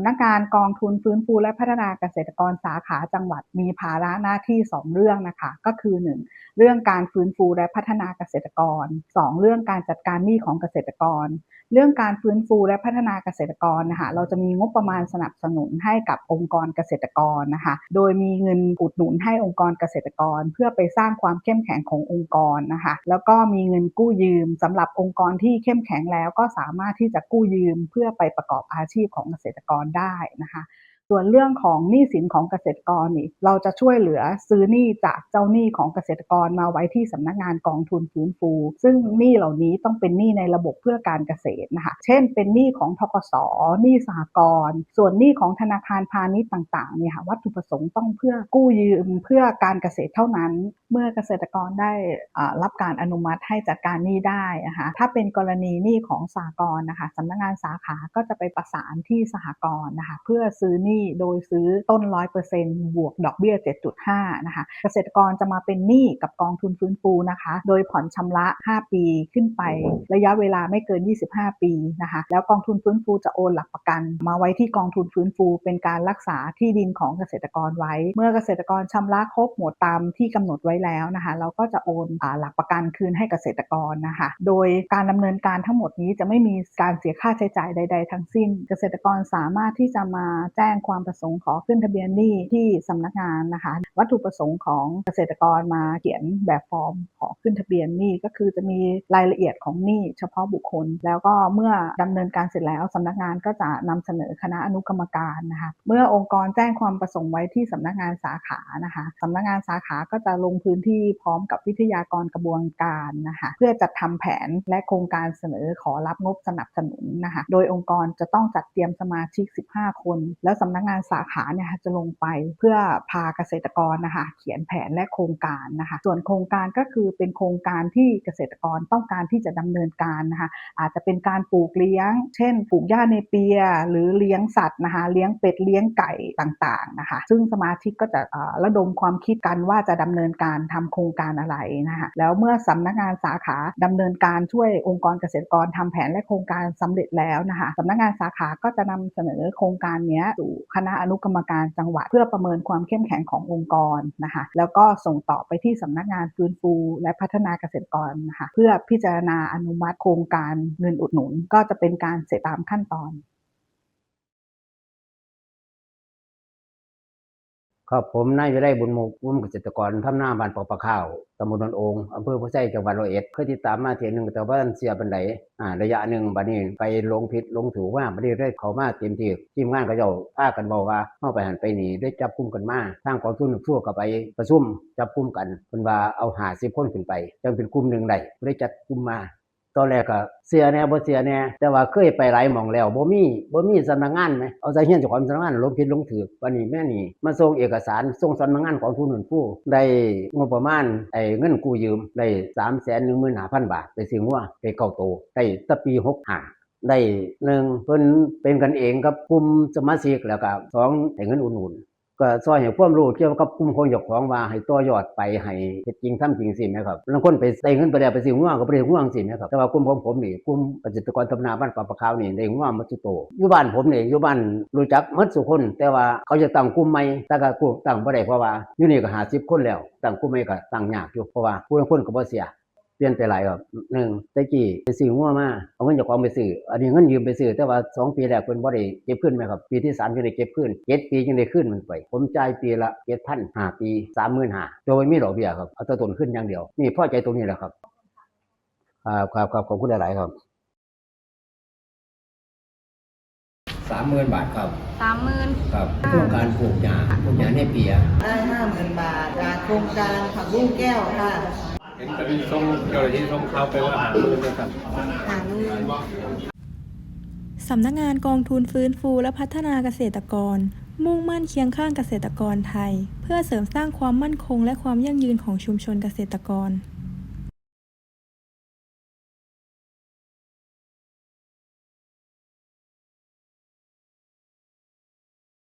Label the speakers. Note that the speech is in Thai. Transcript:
Speaker 1: ำนักงานกองทุนฟื้นฟูและพัฒนาเกษตรกรสาขาจังหวัดมีภาระหน้าที่ 2 เรื่องนะคะ ก็คือ 1 เรื่องการฟื้นฟูและพัฒนาเกษตรกร 2 เรื่องการจัดการหนี้ของเกษตรกร เรื่องการฟื้นฟูและพัฒนาเกษตรกรนะคะเราจะมีงบประมาณสนับสนุนให้กับองค์กรเกษตรกรนะคะ โดยมีเงินอุดหนุนให้องค์กรเกษตรกร เพื่อไปสร้างความเข้มแข็งขององค์กรนะคะ แล้วก็มีเงินกู้ยืมสำหรับองค์กรที่เข้มแข็งแล้วก็สามารถที่จะกู้ยืมเพื่อไปประกอบอาชีพของเกษตรกรได้นะคะ ส่วนเรื่องของหนี้สินของเกษตรกรนี่เราจะช่วยเหลือซื้อหนี้จากเจ้าหนี้ของเกษตรกรมาไว้ที่สำนักงานกองทุนฟื้นฟู ซึ่งหนี้เหล่านี้ต้องเป็นหนี้ในระบบเพื่อการเกษตรนะคะเช่น เป็นหนี้ของทกสหนี้สหกรณ์ส่วนหนี้ของธนาคารพาณิชย์ต่างๆเนี่ยค่ะวัตถุประสงค์ต้องเพื่อกู้ยืมเพื่อการเกษตรเท่านั้น เมื่อเกษตรกรได้รับการอนุมัติให้จัดการหนี้ได้นะคะถ้าเป็นกรณีหนี้ของสหกรณ์นะคะสำนักงานสาขาก็จะไปประสานที่สหกรณ์นะคะเพื่อซื้อหนี้โดยซื้อต้น 100%บวกดอกเบี้ย 7.5 นะคะ เกษตรกรจะมาเป็นหนี้กับกองทุนฟื้นฟูนะคะ โดยผ่อนชำระ 5 ปีขึ้นไประยะเวลาไม่เกิน 25 ปีนะคะ แล้วกองทุนฟื้นฟูจะโอนหลักประกัน มาไว้ที่กองทุนฟื้นฟู เป็นการรักษาที่ดินของเกษตรกรไว้ เมื่อเกษตรกรชำระครบหมดตามที่กำหนดไว้แล้วนะคะ เราก็จะโอนอ่าหลักประกันคืนให้เกษตรกรนะคะ โดยการดำเนินการทั้งหมดนี้จะไม่มีการเสียค่าใช้จ่ายใด ๆ ทั้งสิ้น เกษตรกรสามารถที่จะมาแจ้งความประสงค์ขอขึ้นทะเบียนหนี้ที่สำนักงานนะคะ วัตถุประสงค์ของเกษตรกรมาเขียนแบบฟอร์มขอขึ้นทะเบียนหนี้ก็คือจะมีรายละเอียดของหนี้เฉพาะบุคคล แล้วก็เมื่อดำเนินการเสร็จแล้วสำนักงานก็จะนำเสนอคณะอนุกรรมการนะคะเมื่อองค์กรแจ้งความประสงค์ไว้ที่สำนักงานสาขานะคะสำนักงานสาขาก็จะลงพื้นที่พร้อมกับวิทยากรกระบวนการนะคะเพื่อจัดทำแผนและโครงการเสนอขอรับงบสนับสนุนนะคะโดยองค์กรจะต้องจัดเตรียมสมาชิก 15 คน แล้วสำนักนักงานสาขาเนี่ยจะลงไปเพื่อพาเกษตรกรนะคะเขียนแผนและโครงการนะคะส่วนโครงการก็คือเป็นโครงการที่เกษตรกรต้องการที่จะดำเนินการนะคะอาจจะเป็นการปลูกเลี้ยง เช่น ปลูกหญ้าในเปีย หรือเลี้ยงสัตว์นะคะเลี้ยงเป็ดเลี้ยงไก่ต่างๆนะคะซึ่งสมาชิกก็จะระดมความคิดกันว่าจะดำเนินการทำโครงการอะไรนะคะแล้วเมื่อสำนักงานสาขาดำเนินการช่วยองค์กรเกษตรกรทำแผนและโครงการสำเร็จแล้วนะคะสำนักงานสาขาก็จะนำเสนอโครงการเนี้ยสู่คณะอนุกรรมการจังหวัด เพื่อประเมินความเข้มแข็งขององค์กรนะคะแล้วก็ส่งต่อไปที่สำนักงานฟื้นฟู และพัฒนาเกษตรกรนะคะเพื่อพิจารณาอนุมัติโครงการเงินอุดหนุน ก็จะเป็นการเสร็จตามขั้นตอน
Speaker 2: ครับผมนายวิไลบุญมุกกลุ่มเกษตรกรทำหน้าบ้านปอกปลาข้าวตำบลนนองอำเภอพุทธไชจังหวัดร้อยเอ็ดเคยติดตามมาเทียหนึ่งแต่ว่าเสียบันไดอ่าระยะหนึ่งบัดนี้ไปลงผิดลงถูว่าบัดนี้ได้เขามาเต็มที่ทีมงานก็เจ้าพากันบอกว่าเฮาไปหันไปหนีได้จับกุมกันมาทางกองทุนทั่วก็ไปประชุมจับกุมกันเพิ่นว่าเอา50คนขึ้นไปจังเป็นกลุ่มหนึ่งได้ได้จัดกลุ่มมา ตอนแรกก็เสียแน่บ่เสียแน่แต่ว่าเคยไปหลายหม่องแล้วบ่มีบ่มีสำนักงานไหมเอาใจเฮียนเจ้าของสำนักงานลงผิดลงถูกวันนี้แม่นี่มาส่งเอกสารส่งสำนักงานของทุนหนุนผู้ได้งบประมาณไอ้เงินกู้ยืมได้315,000บาทไปซื้องัวไปเก้าโตได้แตั้งปี65ได้หนึ่งเพิ่นเป็นกันเองกับกลุ่มสมาชิกแล้วก็สองให้เงินอุดหนุน ก็ซอยให้ความรู้เกี่ยวกับกลุ่มของเจ้าของว่าให้ต่อยอดไปให้เฮ็ดจริงทำจริงสิแม่ครับบางคนไปใส่เงินไปแล้วไปซื้องัวก็บ่ได้งัวงซี่แม่ครับแต่ว่ากลุ่มของผมนี่กลุ่มเกษตรกรทำนาบ้านปลาปะขาวนี่ได้งัวมาสุโตอยู่บ้านผมนี่อยู่บ้านรู้จักหมดทุคน แต่ว่าเขาจะตั้งกลุ่มใหม่แต่ก็กลุ่มตั้งบ่ได้เพราะว่าอยู่นี่ก็50คนแล้วตั้งกลุ่มใหม่ก็ตั้งยากอยู่เพราะว่าผู้คนก็บ่เสีย เปลี่ยนไปหลายครับหนึ่งแตะกี้ไปซื้องัวมาเอาเงินจากของไปซื้ออันนี้เงินยืมไปซื้อแต่ว่าสองปีแรกเพิ่นบ่ได้เก็บขึ้นไหมครับปีที่สามยังได้เก็บขึ้นเจ็ดปียังได้ขึ้นมันไป ผมจ่ายปีละเจ็ดพันห้าปีสามหมื่นห้าโดยไม่มีดอกเบี้ยครับเอาแตัวต้นขึ้นอย่างเดียว นี่พอใจตรงนี้แหละครับครับครับครับขอบคุณหลาย ๆ ครับสามหมื่นบาทครับ
Speaker 3: สามหมื่น
Speaker 2: ครับโครงการปลูกหญ้าปลูกหญ้าในปี
Speaker 4: ได้ห้าหมื่นบาทจากโครงการผักบุ้งแก้วค่ะ
Speaker 5: เห็นเป็นทรงเจ้าหน้าที่ทรงเขาไปว่าหาเงินะครับ
Speaker 4: หามือ
Speaker 6: สำนักงานกองทุนฟื้นฟูและพัฒนาเกษตรกร มุ่งมั่นเคียงข้างเกษตรกรไทย เพื่อเสริมสร้างความมั่นคงและความยั่งยืนของชุมชนเกษตรกร